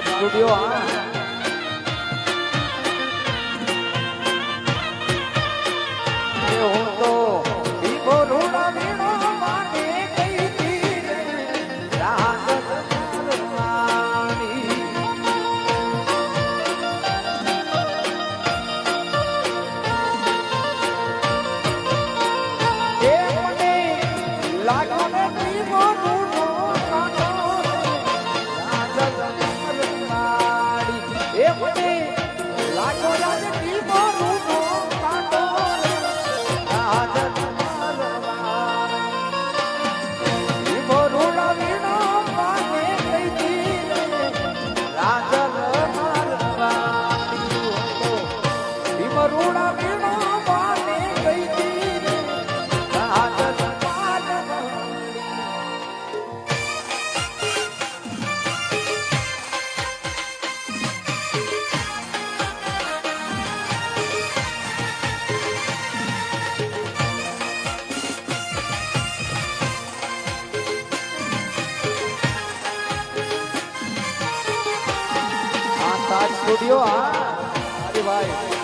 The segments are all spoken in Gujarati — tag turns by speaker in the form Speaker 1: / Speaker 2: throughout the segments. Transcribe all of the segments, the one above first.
Speaker 1: 你都比我。સ્ટુડિયો હા. અરે ભાઈ.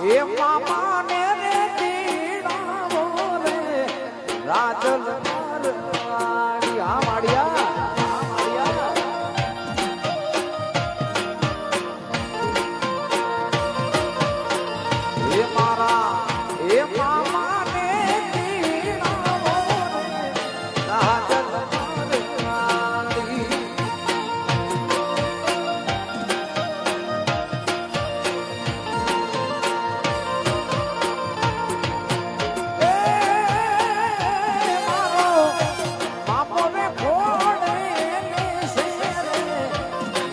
Speaker 1: 叠花吧